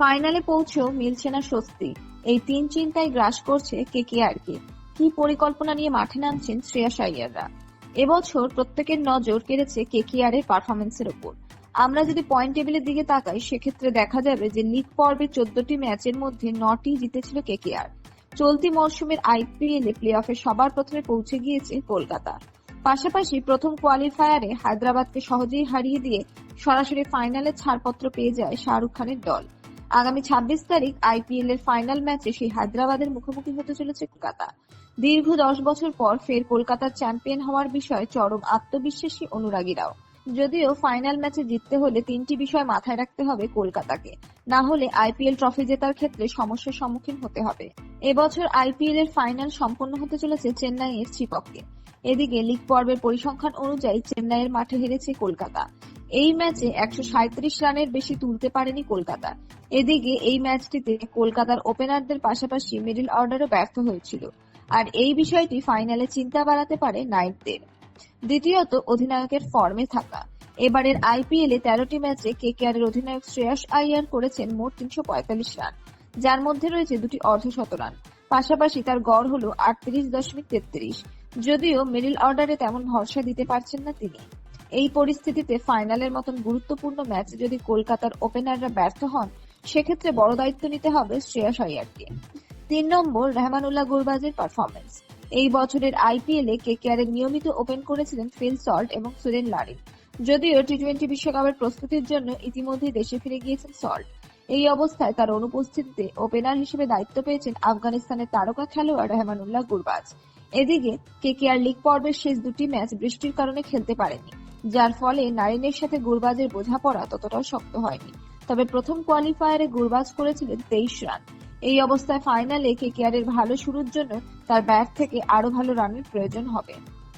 ফাইনালে পৌঁছেও মিলছে না স্বস্তি। এই তিন চিন্তায় গ্রাস করছে কে কে আর কে। কি পরিকল্পনা নিয়ে মাঠে নামছেন শ্রেয়াস আইয়াররা এবছর প্রত্যেকের নজর কেড়েছে কে কে আর এর পারফরমেন্সের উপর আমরা যদি পয়েন্ট টেবিলের দিকে তাকাই, সেক্ষেত্রে দেখা যাবে যে লিগ পর্বে চোদ্দটি ম্যাচের মধ্যে নটি জিতেছিল কে কে আর। চলতি মরশুমের আইপিএল এ প্লে অফে সবার প্রথমে পৌঁছে গিয়েছে কলকাতা। পাশাপাশি প্রথম কোয়ালিফায়ারে হায়দ্রাবাদকে সহজেই হারিয়ে দিয়ে সরাসরি ফাইনালে ছাড়পত্র পেয়ে যায় শাহরুখ খানের দল। আগামী ছাব্বিশ তারিখ আইপিএল এর ফাইনাল ম্যাচে সেই হায়দ্রাবাদের মুখোমুখি হতে চলেছে কলকাতা। দীর্ঘ দশ বছর পর ফের কলকাতার চ্যাম্পিয়ন হওয়ার বিষয়ে চরম আত্মবিশ্বাসী অনুরাগীরাও। যদিও ফাইনাল ম্যাচে জিততে হলে তিনটি বিষয় মাথায় রাখতে হবে কলকাতাকে। না হলে আইপিএল ট্রফি জেতার ক্ষেত্রে সমস্যার সম্মুখীন হতে হবে। এবছর আইপিএল এর ফাইনাল সম্পন্ন হতে চলেছে চেন্নাইয়ের চিপকে এদিকে লিগ পর্বের পরিসংখ্যান অনুযায়ী চেন্নাইয়ের মাঠে হেরেছে কলকাতা। এই ম্যাচে একশো রানের বেশি তুলতে পারেনি কলকাতা। এদিকে এই ম্যাচটিতে কলকাতার ওপেনারদের পাশাপাশি মিডল অর্ডারও ব্যর্থ হয়েছিল। আর এই বিষয়টি ফাইনালে চিন্তা বাড়াতে পারে নাইটদের। দ্বিতীয়ত, অধিনায়কের ফর্মে থাকা। এবারের আইপিএল এ তেরোটি ম্যাচে কেকেআর এর অধিনায়ক শ্রেয়াস আইয়ার করেছেন মোট তিনশো পঁয়তাল্লিশ রান, যার মধ্যে রয়েছে দুটি অর্ধশত রান। পাশাপাশি তার গড় হলো আটত্রিশ দশমিক তেত্রিশ, যদিও মিডল অর্ডারে তেমন ভরসা দিতে পারছেন না তিনি। এই পরিস্থিতিতে ফাইনালের মতন গুরুত্বপূর্ণ ম্যাচ যদি কলকাতার ওপেনাররা ব্যর্থ হন, সেক্ষেত্রে বড় দায়িত্ব নিতে হবে শ্রেয়াস আইয়ারকে তিন নম্বর রেহমানুল্লাহ গুরবাজের পারফরমেন্স এই বছরের আইপিএল এ কেকেআর এর নিয়মিত ওপেন করেছিলেন ফিল সল্ট এবং সুরেন লারিন যদিও টি টোয়েন্টি বিশ্বকাপের প্রস্তুতির জন্য ইতিমধ্যেই দেশে ফিরে গিয়েছেন সল্ট। এই অবস্থায় তার অনুপস্থিতিতে ওপেনার হিসেবে দায়িত্ব পেয়েছেন আফগানিস্তানের তারকা খেলোয়াড় রেহমানুল্লাহ গুরবাজ। এদিকে কেকেআর লিগ পর্বের শেষ দুটি ম্যাচ বৃষ্টির কারণে খেলতে পারেনি। যার ফলে নারিনের সাথে গুরবাজের বোঝাপড়া ততটাও শক্ত হয়নি। তবে প্রথম কোয়ালিফায়ারে গুরবাজ করেছিলেন তেইশ রান। এই অবস্থায় ফাইনালে কেকেআর এর ভালো শুরুর জন্য তার ব্যাট থেকে আরও ভালো রানের প্রয়োজন হবে।